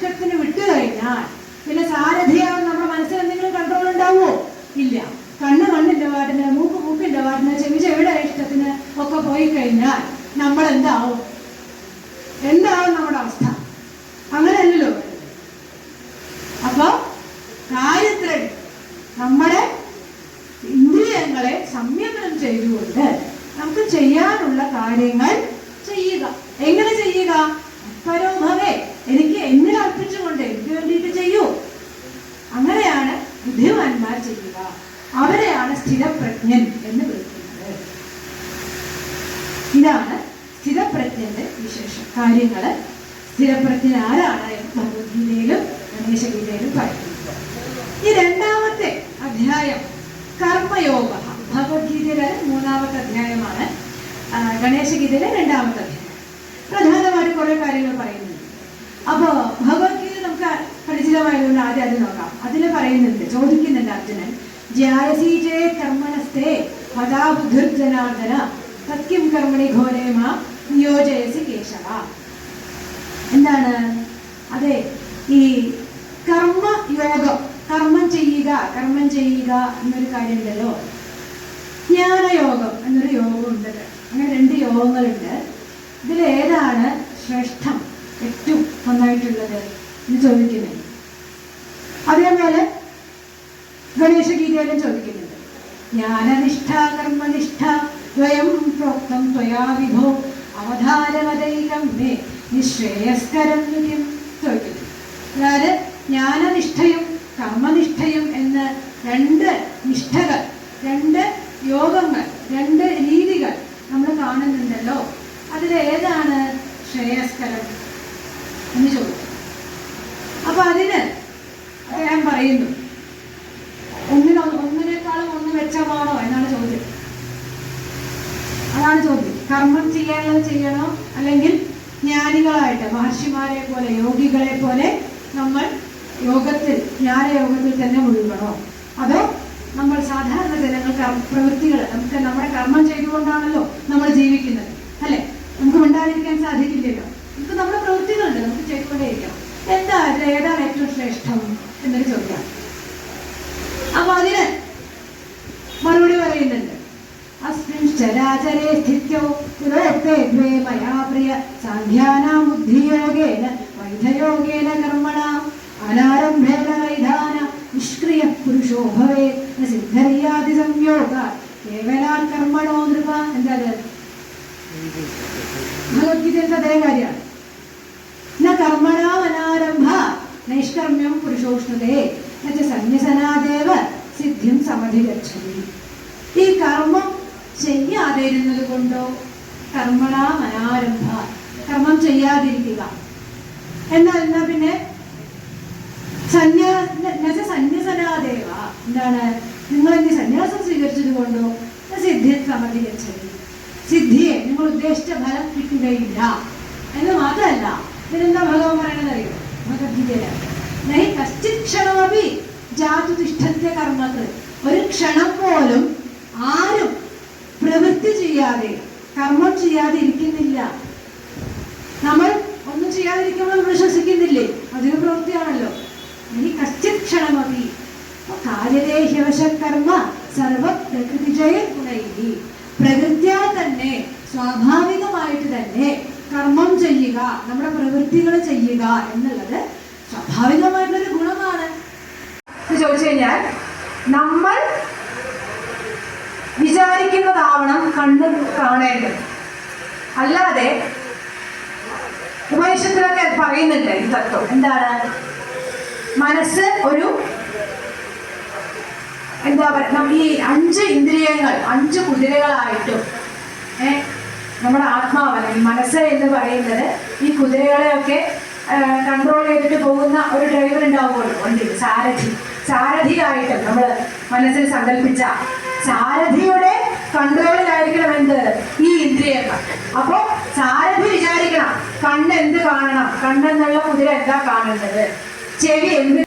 ഇഷ്ടത്തിന് വിട്ടു കഴിഞ്ഞാൽ പിന്നെ സാരഥിയാവും നമ്മുടെ മനസ്സിൽ എന്തെങ്കിലും കൺട്രോൾ ഉണ്ടാവുമോ? ഇല്ല. കണ്ണ് കണ്ണിന്റെ പാട്ടിന് മൂക്ക് മൂക്കിന്റെ പാട്ടിന് ചെവി ചെവിയുടെ ഇഷ്ടത്തിന് ഒക്കെ പോയി കഴിഞ്ഞാൽ നമ്മൾ എന്താവും? എന്താവും നമ്മുടെ അവസ്ഥ? അങ്ങനെയല്ലല്ലോ. അപ്പൊ കാര്യത്തിൽ നമ്മുടെ ഇന്ദ്രിയങ്ങളെ സംയമനം ചെയ്തുകൊണ്ട് നമുക്ക് ചെയ്യാനുള്ള കാര്യങ്ങൾ സ്ഥിരപ്രജ്ഞൻ എന്ന് വിളിക്കുന്നത്. ഇതാണ് സ്ഥിരപ്രജ്ഞന്റെ വിശേഷം. കാര്യങ്ങൾ സ്ഥിരപ്രജ്ഞൻ ആരാണ് ഭഗവത്ഗീതയിലും ഗണേശഗീതയിലും പറയുന്നത്. ഈ രണ്ടാമത്തെ അധ്യായം കർമ്മയോഗ. ഭഗവത്ഗീതയിലെ മൂന്നാമത്തെ അധ്യായമാണ് ഗണേശഗീതയിലെ രണ്ടാമത്തെ അധ്യായം. പ്രധാനമായിട്ട് കുറെ കാര്യങ്ങൾ പറയുന്നുണ്ട്. അപ്പോ ഭഗവത്ഗീത നമുക്ക് പരിചിതമായതുകൊണ്ട് ആദ്യം അത് നോക്കാം. അതിൽ പറയുന്നുണ്ട് ചോദിക്കുന്നുണ്ട് അർജുനൻ ജ്യായസി कर्मणस्ते കർമ്മണസ്തേ മതാ ബുദ്ധിർജനാർദ്ദന कर्मणि കർമ്മണി ഘോരേമ നിയോജയസി കേശവ. എന്താണ്? അതെ ഈ കർമ്മയോഗം കർമ്മം ചെയ്യുക കർമ്മം ചെയ്യുക എന്നൊരു കാര്യമുണ്ടല്ലോ. ജ്ഞാനയോഗം എന്നൊരു യോഗമുണ്ട്. അങ്ങനെ രണ്ട് യോഗങ്ങളുണ്ട്. ഇതിൽ ഏതാണ് ശ്രേഷ്ഠം? ഏറ്റവും നന്നായിട്ടുള്ളത് എന്ന് ചോദിക്കുന്നത് അതേപോലെ ഗണേശഗീതയിലും ചോദിക്കുന്നുണ്ട്. ജ്ഞാനനിഷ്ഠ കർമ്മനിഷ്ഠ ദ്വയം പ്രോക്തം ത്വയാ വിഭോ അവധാരമതൈകം മേ നിശ്രേയസ്കരം നിത്യം ചോദിക്കുന്നു. അതായത് ജ്ഞാനനിഷ്ഠയും കർമ്മനിഷ്ഠയും എന്ന് രണ്ട് നിഷ്ഠകൾ രണ്ട് യോഗങ്ങൾ രണ്ട് രീതികൾ നമ്മൾ കാണുന്നുണ്ടല്ലോ. അതിൽ ഏതാണ് ശ്രേയസ്കരം എന്ന് ചോദിച്ചു അപ്പൊ അതിന് ഞാൻ പറയുന്നു അതാണ് ചോദ്യം. കർമ്മം ചെയ്യാനുള്ളത് ചെയ്യണോ? അല്ലെങ്കിൽ ജ്ഞാനികളായിട്ട് മഹർഷിമാരെ പോലെ യോഗികളെ പോലെ നമ്മൾ യോഗത്തിൽ ജ്ഞാനയോഗത്തിൽ തന്നെ മുഴുകണോ? അതോ നമ്മൾ സാധാരണ ജനങ്ങൾ പ്രവൃത്തികൾ നമുക്ക് നമ്മുടെ കർമ്മം ചെയ്തുകൊണ്ടാണല്ലോ നമ്മൾ ജീവിക്കുന്നത് അല്ലെ? നമുക്ക് ഉണ്ടായിരിക്കാൻ സാധിക്കില്ലല്ലോ. നമുക്ക് നമ്മുടെ പ്രവൃത്തികളുണ്ട് നമുക്ക് ചെയ്തുകൊണ്ടേയിരിക്കണം. എന്താ ഏതാണ് ഏറ്റവും ശ്രേഷ്ഠം എന്നൊരു ചോദ്യം അപ്പൊ അതിന് മറുപടി പറയുന്നുണ്ട്. ചരാചരേ സ്ഥിത്യോ മയാ പ്രിയ. സാഖ്യാനാം ബുദ്ധിയോഗേന വൈധയോഗേന കർമ്മണ. അനാരംഭേന വൈധാന നിഷ്ക്രിയ പുരുഷോ ഭവേ. സിദ്ധരിയാതി സിദ്ധര്യാതി സംയോഗ. കേവലാ കർമ്മണോ നൃപ. എന്താ അത്? കാര്യമാണ്. നൈഷ്കർമ്മ്യം സന്യസനാദേവ. സിദ്ധിം സമധിഗച്ഛതി. ഈ കർമ്മം ചെയ്യാതെ ഇരുന്നത് കൊണ്ടോ? കർമ്മണാമനാരംഭ കർമ്മം ചെയ്യാതിരിക്കുക. എന്നാൽ എന്നാ പിന്നെ? സന്യസനാദേവ. എന്താണ്? നിങ്ങൾ എന്നെ സന്യാസം സ്വീകരിച്ചത് കൊണ്ടോ? സിദ്ധിയെ സമധികരിച്ചത് സിദ്ധിയെ നിങ്ങൾ ഉദ്ദേശിച്ച ഫലം കിട്ടുകയില്ല. എന്ന് മാത്രമല്ല ഇതിനെന്താ ഭഗവാൻ പറയണത് അറിയോ ഭഗവത്ഗീതയിൽ. നഹി കശ്ചിത് ക്ഷണമപി ജാതു തിഷ്ഠത്തെ കർമ്മത്തിൽ ഒരു ക്ഷണം പോലും ആരും ചെയ്യാതെ കർമ്മം ചെയ്യാതെ ഇരിക്കുന്നില്ല. നമ്മൾ ഒന്നും ചെയ്യാതിരിക്കുമ്പോൾ നമ്മൾ വിശ്വസിക്കുന്നില്ലേ? അതൊരു പ്രവൃത്തിയാണല്ലോ. ഇനി കശ്ചിത് മതി കർമ്മ സർവ പ്രകൃതിജയ ഗുണൈഹി. പ്രകൃത്യാ തന്നെ സ്വാഭാവികമായിട്ട് തന്നെ കർമ്മം ചെയ്യുക നമ്മുടെ പ്രവൃത്തികൾ ചെയ്യുക എന്നുള്ളത് സ്വാഭാവികമായിട്ടുള്ളൊരു ഗുണമാണ്. ചോദിച്ചു കഴിഞ്ഞാൽ നമ്മൾ വിചാരിക്കുന്നതാവണം കണ്ണ് കാണേണ്ടത് അല്ലാതെ ഉപനിഷത്തിലൊക്കെ പറയുന്നുണ്ട് ഈ തത്വം. എന്താണ്? മനസ്സ് ഒരു എന്താ പറയുക ഈ അഞ്ച് ഇന്ദ്രിയങ്ങൾ അഞ്ച് കുതിരകളായിട്ടും ഏ നമ്മുടെ ആത്മാവ് അല്ലെങ്കിൽ മനസ്സ് എന്ന് പറയുന്നത് ഈ കുതിരകളെയൊക്കെ കൺട്രോൾ ചെയ്തിട്ട് പോകുന്ന ഒരു ഡ്രൈവർ ഉണ്ടാവുമല്ലോ വണ്ടിയിൽ സാരഥി. സാരഥിയായിട്ട് നമ്മൾ മനസ്സിൽ സങ്കല്പിച്ച. സാരഥിയുടെ കൺട്രോളിലായിരിക്കണം എന്ത്? ഈ ഇന്ദ്രിയങ്ങൾ. അപ്പോ സാരഥി വിചാരിക്കണം കണ്ണ് എന്ത് കാണണം? കണ്ണെന്നുള്ള കുതിര എന്താ കാണേണ്ടത് ചെവി എന്ത്